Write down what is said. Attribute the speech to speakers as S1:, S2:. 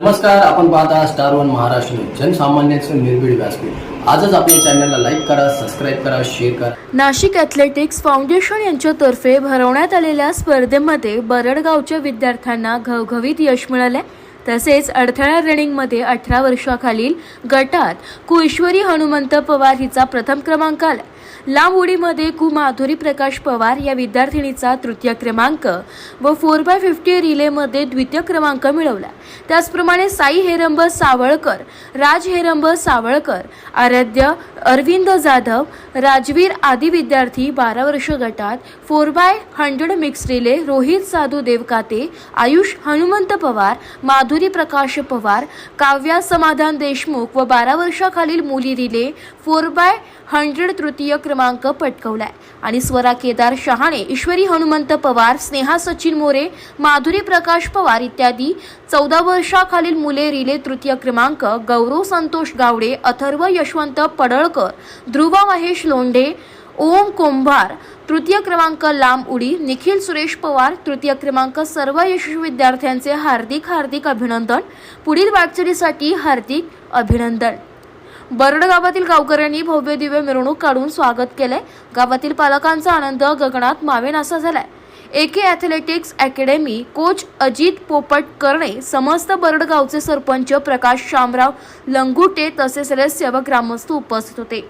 S1: नमस्कार आपण पाहता स्टार वन महाराष्ट्र जनसामान्यांचं निर्भीड व्यासपीठ. आजच आपल्या चॅनलला लाईक करा सबस्क्राईब करा शेअर करा.
S2: नाशिक ॲथलेटिक्स फाउंडेशन यांच्यातर्फे भरवण्यात आलेल्या स्पर्धेमध्ये बरडगावच्या विद्यार्थ्यांना घवघवीत यश मिळाले तसेच अडथळा रनिंगमध्ये अठरा वर्षाखालील गटात कुईश्वरी हनुमंत पवार हिचा प्रथम क्रमांक आला लांब उडीमध्ये कु माधुरी प्रकाश पवार या विद्यार्थिनीचा तृतीय क्रमांक व फोर बाय फिफ्टी रिलेमध्ये द्वितीय क्रमांक मिळवला. त्याचप्रमाणे साई हेरंब सावळकर राज हेरंब सावळकर आराध्य अरविंद जाधव राजवीर आदी विद्यार्थी बारा वर्ष गटात four by hundred mix relay Rohit Sadhu Devkate Ayush Hanumant Pawar Madhuri प्रकाश पवार काव्या समाधान देशमुख व बारा वर्षाखालील मुली रिले फोर बाय हंड्रेड तृतीय क्रमांक पटकवलाय. आणि स्वरा केदार शहाणे ईश्वरी हनुमंत पवार स्नेहा सचिन मोरे माधुरी प्रकाश पवार इत्यादी चौदा वर्षाखालील मुले रिले तृतीय क्रमांक गौरव संतोष गावडे अथर्व यशवंत पडळ पडळकर ध्रुव महेश लोंढे ओम कोंभार तृतीय क्रमांक लांब उडी निखिल सुरेश पवार तृतीय क्रमांक सर्व यशस्वी विद्यार्थ्यांचे हार्दिक हार्दिक अभिनंदन. पुढील वाटचालीसाठी हार्दिक अभिनंदन. बरड गावातील गावकऱ्यांनी भव्य दिव्य मिरवणूक काढून स्वागत केलंय. गावातील पालकांचा आनंद गगनात मावेनासा झालाय. एके ॲथलेटिक्स अकॅडमी कोच अजित पोपट करणे समस्त बरडगावचे सरपंच प्रकाश शामराव लंगुटे तसेच सदस्य व ग्रामस्थ उपस्थित होते.